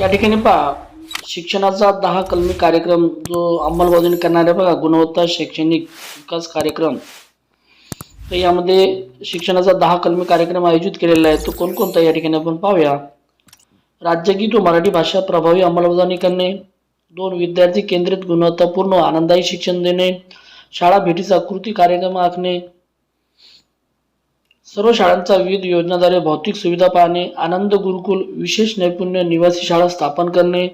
या ठिकाणी पहा शिक्षणाचा दहा कलमी कार्यक्रम जो अंमलबजावणी करणारे बघा गुणवत्ता शैक्षणिक विकास कार्यक्रम. तर यामध्ये शिक्षणाचा दहा कलमी कार्यक्रम आयोजित केलेला आहे. तो कोणकोणता या ठिकाणी आपण पाहूया. राज्यगीत व मराठी भाषा प्रभावी अंमलबजावणी करणे. दोन विद्यार्थी केंद्रित गुणवत्तापूर्ण आनंददायी आनंदायी शिक्षण देणे. शाळा भेटीचा कृती कार्यक्रम आखणे. सर्व शाळांचा विविध योजनाद्वारे भौतिक सुविधा पाहणे आनंद गुरुकुल विशेष नैपुण्य निवासी शाळा स्थापन करणे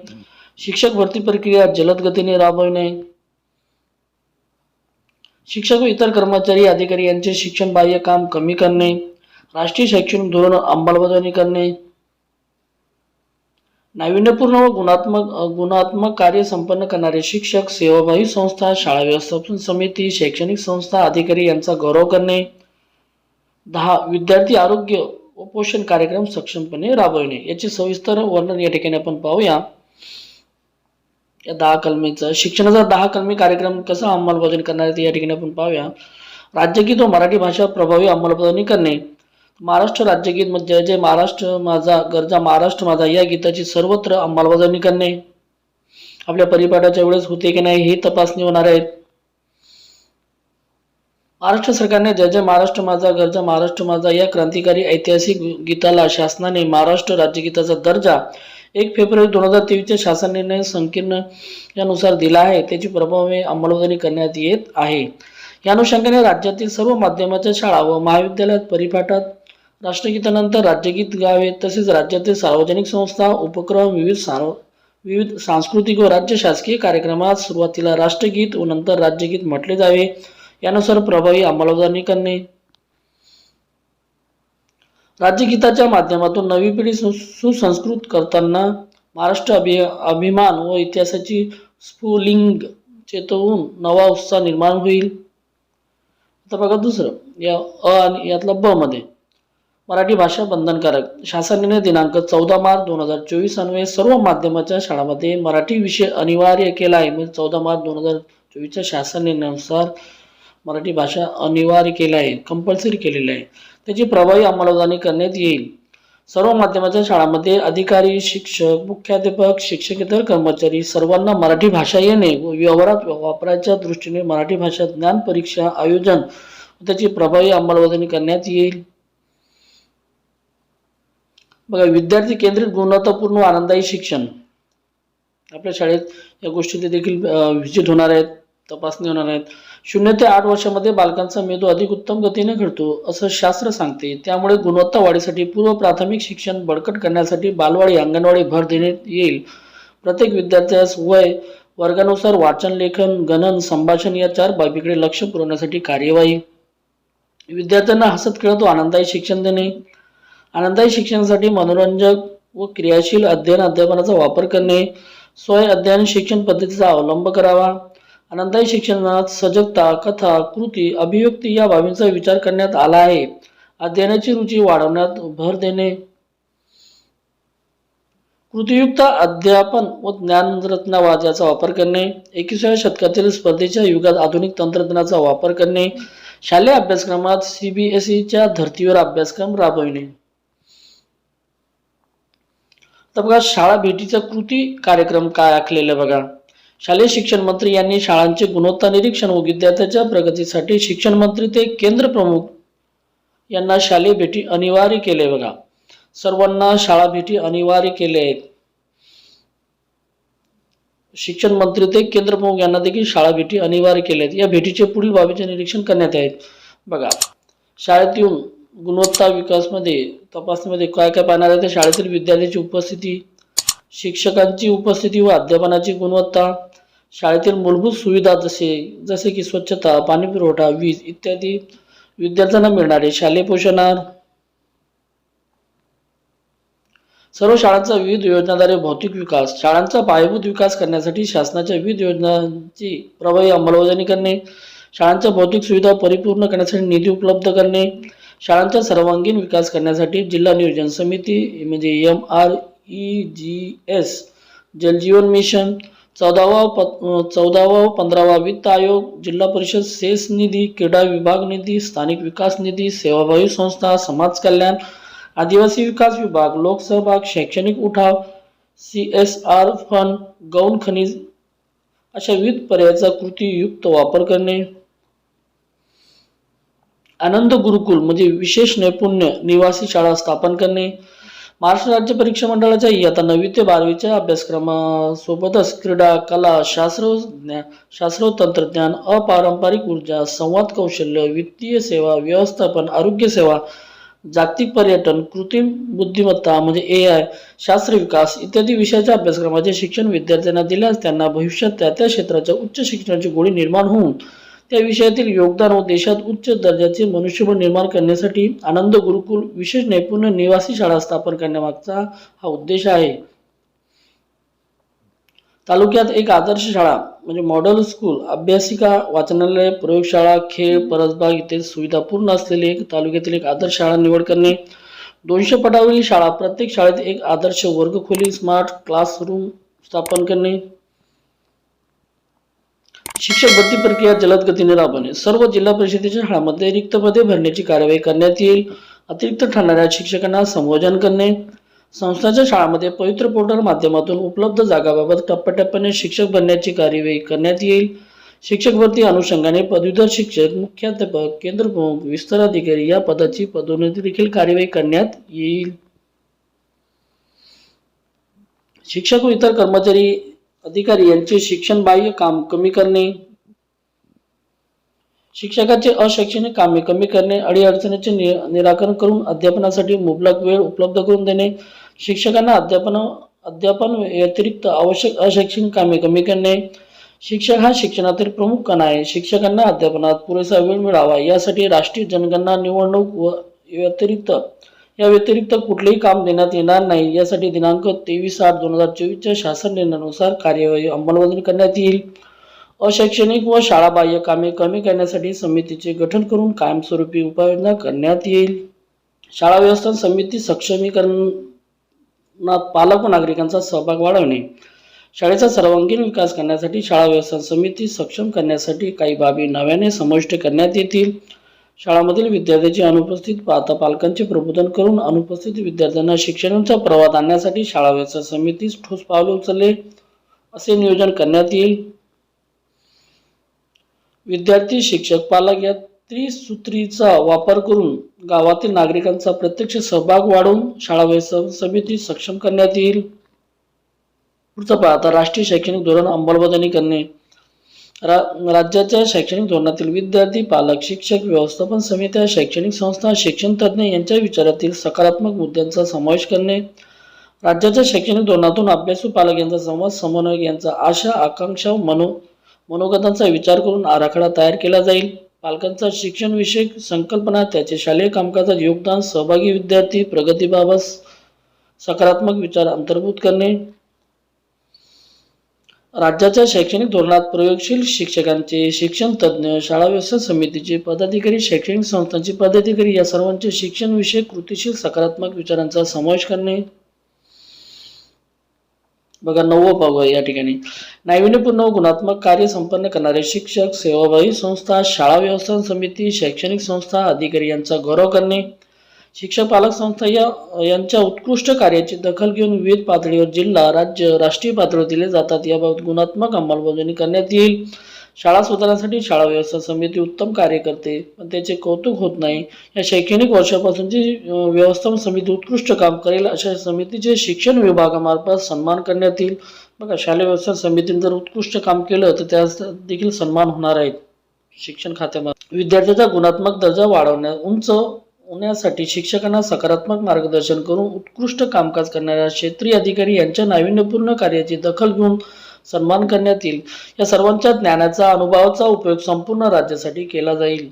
शिक्षक भरती प्रक्रिया जलद गतीने राबविणे. शिक्षक व इतर कर्मचारी अधिकारी यांचे शिक्षण बाह्य काम कमी करणे राष्ट्रीय शैक्षणिक धोरण अंमलबजावणी करणे. नाविन्यपूर्ण व गुणात्मक गुणात्मक कार्य संपन्न करणारे शिक्षक सेवाभावी संस्था शाळा व्यवस्थापन समिती शैक्षणिक संस्था अधिकारी यांचा गौरव करणे. दहा विद्यार्थी आरोग्य व पोषण कार्यक्रम सक्षमपणे राबविणे. याचे सविस्तर वर्णन या ठिकाणी आपण पाहूया. या दहा कलमीचं शिक्षणाचा दहा कलमी कार्यक्रम कसा अंमलबजावणी करणार आहे ते या ठिकाणी आपण पाहूया. राज्यगीत व मराठी भाषा प्रभावी अंमलबजावणी करणे. महाराष्ट्र राज्यगीत म्हणजे जय महाराष्ट्र माझा गरजा महाराष्ट्र माझा या गीताची सर्वत्र अंमलबजावणी करणे. आपल्या परिपाठाच्या वेळेस होते की नाही हे तपासणी होणार आहे महाराष्ट्र सरकारने जय जय महाराष्ट्र माझा गरजा महाराष्ट्र माझा या क्रांतिकारी ऐतिहासिक गीताला शासनाने महाराष्ट्र राज्यगीताचा दर्जा एक फेब्रुवारी दोन हजार तेवीसच्या शासन निर्णय संकीर्ण यानुसार दिला आहे. त्याची प्रभावी अंमलबजावणी करण्यात येत आहे. या अनुषंगाने राज्यातील सर्व माध्यमाच्या शाळा व महाविद्यालयात परिपाठात राष्ट्रगीतानंतर राज्यगीत गावे तसेच राज्यातील सार्वजनिक संस्था उपक्रम विविध सार्व विविध सांस्कृतिक व राज्य शासकीय कार्यक्रमात सुरुवातीला राष्ट्रगीत व नंतर राज्यगीत म्हटले जावे. यानुसार प्रभावी अंमलबजावणी करणे. राज्यगीताच्या माध्यमातून नवी पिढी सु- सुसंस्कृत करताना महाराष्ट्र अभि अभिमान व इतिहासाची स्फुलिंग चेतवून नवा उत्साह निर्माण होईल. आता बघा दुसरं या अ आणि यातला ब मध्ये. मराठी भाषा बंधनकारक. शासनाने दिनांक चौदा मार्च दोन हजार चोवीस अन्वये सर्व माध्यमाच्या शाळांमध्ये मराठी विषय अनिवार्य केला आहे. म्हणजे चौदा मार्च दोन हजार चोवीसच्या शासन निर्णयानुसार मराठी भाषा अनिवार्य केला आहे कंपल्सरी केलेलं आहे. त्याची प्रभावी अंमलबजावणी करण्यात येईल. सर्व माध्यमाच्या शाळांमध्ये अधिकारी शिक्षक मुख्याध्यापक शिक्षकेतर कर्मचारी सर्वांना मराठी भाषा येणे व व्यवहारात वापराच्या दृष्टीने मराठी भाषा ज्ञान परीक्षा आयोजन त्याची प्रभावी अंमलबजावणी करण्यात येईल. बघा विद्यार्थी केंद्रित गुणवत्तापूर्ण आनंददायी आनंदायी शिक्षण. आपल्या शाळेत या गोष्टी देखील विजिट होणार आहेत. तपासणी होणार आहेत. शून्य ते आठ वर्षामध्ये बालकांचा मेंदू अधिक उत्तम गतीने घडतो असं शास्त्र सांगते. त्यामुळे गुणवत्ता वाढीसाठी पूर्व प्राथमिक शिक्षण बळकट करण्यासाठी बालवाडी अंगणवाडी भर देण्यात येईल. प्रत्येक विद्यार्थ्यास वय वर्गानुसार वाचन लेखन गणन संभाषण या चार बाबीकडे लक्ष पुरवण्यासाठी कार्यवाही. विद्यार्थ्यांना हसत खेळत व आनंदायी शिक्षण देणे. आनंदायी शिक्षणासाठी मनोरंजक व क्रियाशील अध्ययन अध्यापनाचा वापर करणे. स्वय अध्ययन शिक्षण पद्धतीचा अवलंब करावा. आनंदायी शिक्षणात सजगता कथा कृती अभिव्यक्ती या बाबींचा विचार करण्यात आला आहे. अध्ययनाची रुची वाढवण्यात भर देणे. कृतीयुक्त अध्यापन व ज्ञानरत्नावाद याचा वापर करणे. एकविसाव्या शतकातील स्पर्धेच्या युगात आधुनिक तंत्रज्ञानाचा वापर करणे. शालेय अभ्यासक्रमात सीबीएसईच्या धर्तीवर अभ्यासक्रम राबविणे. तर बघा शाळा भेटीचा कृती कार्यक्रम काय आखलेला बघा. शालेय शिक्षण मंत्री यांनी शाळांचे गुणवत्ता निरीक्षण व विद्यार्थ्याच्या प्रगतीसाठी शिक्षण मंत्री ते केंद्र प्रमुख यांना शालेय भेटी अनिवार्य केले बघा. सर्वांना शाळा भेटी अनिवार्य केले आहेत. शिक्षण मंत्री ते केंद्र प्रमुख यांना देखील शाळा भेटी अनिवार्य केल्या आहेत. या भेटीचे पुढील बाबीचे निरीक्षण करण्यात आहेत. बघा. शाळेत येऊन गुणवत्ता विकासमध्ये तपासणीमध्ये काय काय पाहणार आहे? तर शाळेतील विद्यार्थ्यांची उपस्थिती शिक्षकांची उपस्थिती व अध्यापनाची गुणवत्ता शाळेतील मूलभूत सुविधा जसे जसे की स्वच्छता पाणी पुरवठा वीज इत्यादी विद्यार्थ्यांना मिळणारे शालेय पोषणार. सर्व शाळांचा विविध योजनाद्वारे भौतिक विकास शाळांचा पायाभूत विकास करण्यासाठी शासनाच्या विविध योजनांची प्रभावी अंमलबजावणी करणे शाळांच्या भौतिक सुविधा परिपूर्ण करण्यासाठी निधी उपलब्ध करणे शाळांचा सर्वांगीण विकास करण्यासाठी जिल्हा नियोजन समिती म्हणजे M R E G S Jaljeevan mission चौदावा प चौदावा व पंधरावा वित्त आयोग जिल्हा परिषद सेस निधी क्रीडा विभाग निधी स्थानिक विकास निधी सेवाभावी संस्था समाज कल्याण आदिवासी विकास विभाग लोकसहभाग शैक्षणिक उठाव सी एस आर फंड गौण खनिज अशा विविध पर्यायाचा कृतीयुक्त वापर करणे. आनंद गुरुकुल म्हणजे विशेष नैपुण्य निवासी शाळा स्थापन करणे. महाराष्ट्र राज्य परीक्षा मंडळाच्या इयत्ता नववी ते बारावीच्या अभ्यासक्रमासोबतच क्रीडा कला शास्त्र शास्त्र तंत्रज्ञान अपारंपरिक ऊर्जा संवाद कौशल्य वित्तीय सेवा व्यवस्थापन आरोग्य सेवा जागतिक पर्यटन कृत्रिम बुद्धिमत्ता म्हणजे ए आय शास्त्र विकास इत्यादी विषयाच्या अभ्यासक्रमाचे शिक्षण विद्यार्थ्यांना दिल्यास त्यांना भविष्यात त्या त्या क्षेत्राच्या उच्च शिक्षणाची गोडी निर्माण होऊन त्या विषयातील योगदान व देशात उच्च दर्जाचे मनुष्यबळ निर्माण करण्यासाठी आनंद गुरुकुल विशेष नैपुण्य निवासी शाळा स्थापन करण्यामागचा हा उद्देश आहे. तालुक्यात एक आदर्श शाळा म्हणजे मॉडेल स्कूल अभ्यासिका वाचनालय प्रयोगशाळा खेळ परसबाग इत्यादी सुविधा पूर्ण असलेली एक तालुक्यातील एक आदर्श शाळा निवड करणे. दोनशे पटावरील शाळा प्रत्येक शाळेत एक आदर्श वर्गखोली स्मार्ट क्लासरूम स्थापन करणे. शिक्षक भरती प्रक्रिया जलद गतीने राबवणे. सर्व जिल्हा परिषदेच्या शाळांमध्ये रिक्त पदे भरण्याची कार्यवाही करण्यात येईल. अतिरिक्त ठरणाऱ्या शिक्षकांना संबोधन करणे. संस्थाच्या शाळांमध्ये पवित्र पोर्टल माध्यमातून उपलब्ध जागाबाबत टप्प्याटप्प्याने शिक्षक भरण्याची कार्यवाही करण्यात येईल. शिक्षक भरती अनुषंगाने पदवीधर शिक्षक मुख्याध्यापक केंद्रप्रमुख विस्तार अधिकारी या पदाची पदोन्नती देखील कार्यवाही करण्यात येईल. शिक्षक व इतर कर्मचारी अधिकारी यांचे शिक्षण बाह्य काम कमी करणे शिक्षकाचे अशैक्षणिक कामे कमी करणे अडीअडचणीचे नि- निराकरण करून अध्यापनासाठी मुबलक वेळ उपलब्ध करून देणे शिक्षकांना अध्यापन अध्यापन व्यतिरिक्त आवश्यक अशैक्षणिक कामे कमी करणे. शिक्षक हा शिक्षणातील प्रमुख कणा आहे. शिक्षकांना अध्यापनात पुरेसा वेळ मिळावा. यासाठी राष्ट्रीय जनगणना निवडणूक व व्यतिरिक्त या व्यतिरिक्त कुठलेही काम देण्यात येणार नाही. यासाठी दिनांक तेवीस आठ दोन हजार चोवीसच्या शासन निर्णयानुसार कार्यवाही अंमलबजावणी करण्यात येईल. अशैक्षणिक व शाळाबाह्य कामे कमी करण्यासाठी समितीचे गठन करून कायमस्वरूपी उपाययोजना करण्यात येईल. शाळा व्यवस्थापन समिती सक्षमीकरणात पालक व नागरिकांचा सहभाग वाढवणे. शाळेचा सर्वांगीण विकास करण्यासाठी शाळा व्यवस्थापन समिती सक्षम करण्यासाठी काही बाबी नव्याने समाविष्ट करण्यात येतील. शाळामधील विद्यार्थ्यांची अनुपस्थित पाहता पालकांचे प्रबोधन करून अनुपस्थित विद्यार्थ्यांना शिक्षणाचा प्रवाह आणण्यासाठी शाळा व्यवसाय समितीस ठोस पावले उचलले. असे नियोजन करण्यात येईल. विद्यार्थी शिक्षक पालक या त्रिसूत्रीचा वापर करून गावातील नागरिकांचा प्रत्यक्ष सहभाग वाढवून शाळा व्यवसाय समिती सक्षम करण्यात येईल. पुढचा पाहता राष्ट्रीय शैक्षणिक धोरण अंमलबजावणी करणे. रा राज्याच्या शैक्षणिक धोरणातील विद्यार्थी पालक शिक्षक व्यवस्थापन समित्या शैक्षणिक संस्था शिक्षण तज्ज्ञ यांच्या विचारातील सकारात्मक मुद्द्यांचा समावेश करणे. राज्याच्या शैक्षणिक धोरणातून अभ्यासू पालक यांचा संवाद समन्वयक यांचा आशा आकांक्षा मनो मनोगतांचा विचार करून आराखडा तयार केला जाईल. पालकांचा शिक्षणविषयक संकल्पना त्याचे शालेय कामकाजात योगदान सहभागी विद्यार्थी प्रगतीबाबत सकारात्मक विचार अंतर्भूत करणे. राज्याच्या शैक्षणिक धोरणात प्रयोगशील शिक्षकांचे शिक्षण तज्ज्ञ शाळा व्यवस्था समितीचे पदाधिकारी शैक्षणिक संस्थांचे पदाधिकारी या सर्वांचे शिक्षणविषयक कृतीशील सकारात्मक विचारांचा समावेश करणे. बघा नववं पाहूया या ठिकाणी. नाविन्यपूर्ण व गुणात्मक कार्य संपन्न करणारे शिक्षक सेवाभावी संस्था शाळा व्यवस्थापन समिती शैक्षणिक संस्था अधिकारी यांचा गौरव करणे. शिक्षक पालक संस्था या यांच्या उत्कृष्ट कार्याची दखल घेऊन विविध पातळीवर जिल्हा राज्य राष्ट्रीय पातळीवर दिले जातात. याबाबत गुणात्मक अंमलबजावणी करण्यात येईल. शाळा सुधारण्यासाठी शाळा व्यवस्था समिती उत्तम कार्य करते पण त्याचे कौतुक होत नाही. या शैक्षणिक वर्षापासूनची व्यवस्थापन समिती उत्कृष्ट काम करेल अशा समितीचे शिक्षण विभागामार्फत सन्मान करण्यात येईल. बघा शालेय व्यवस्था समितीने जर उत्कृष्ट काम केलं तर त्यास देखील सन्मान होणार आहेत. शिक्षण खात्यामध्ये विद्यार्थ्याचा गुणात्मक दर्जा वाढवण्या उंच होण्यासाठी शिक्षकांना सकारात्मक मार्गदर्शन करून उत्कृष्ट कामकाज करणाऱ्या क्षेत्रीय अधिकारी यांच्या नाविन्यपूर्ण कार्याची दखल घेऊन सन्मान करण्यात येईल. या सर्वांच्या ज्ञानाचा अनुभवाचा उपयोग संपूर्ण राज्यासाठी केला जाईल.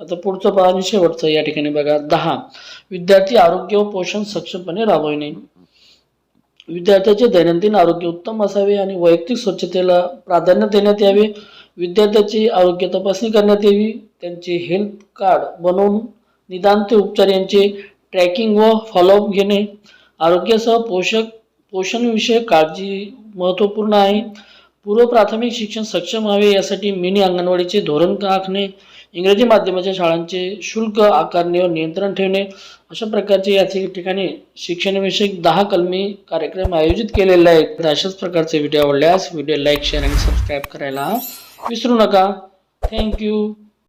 आता पुढचं पहा आणि शेवटचं या ठिकाणी बघा. दहा. विद्यार्थी आरोग्य व पोषण सक्षमपणे राबविणे. विद्यार्थ्याचे दैनंदिन आरोग्य उत्तम असावे आणि वैयक्तिक स्वच्छतेला प्राधान्य देण्यात यावे. विद्यार्थ्याची आरोग्य तपासणी करण्यात यावी. त्यांचे हेल्थ कार्ड बनवून निदान ते उपचार यांचे ट्रॅकिंग व फॉलोअप घेणे. आरोग्यासह पोषक पोषणविषयक काळजी महत्त्वपूर्ण आहे. पूर्व प्राथमिक शिक्षण सक्षम व्हावे यासाठी मिनी अंगणवाडीचे धोरण आखणे इंग्रजी माध्यमाच्या शाळांचे शुल्क आकारणीवर नियंत्रण ठेवणे. अशा प्रकारचे या ठिकाणी शिक्षणविषयक दहा कलमी कार्यक्रम आयोजित केलेले आहेत. अशाच प्रकारचे व्हिडिओ आवडल्यास व्हिडिओ लाईक शेअर आणि सबस्क्राईब करायला विसरू नका. थँक्यू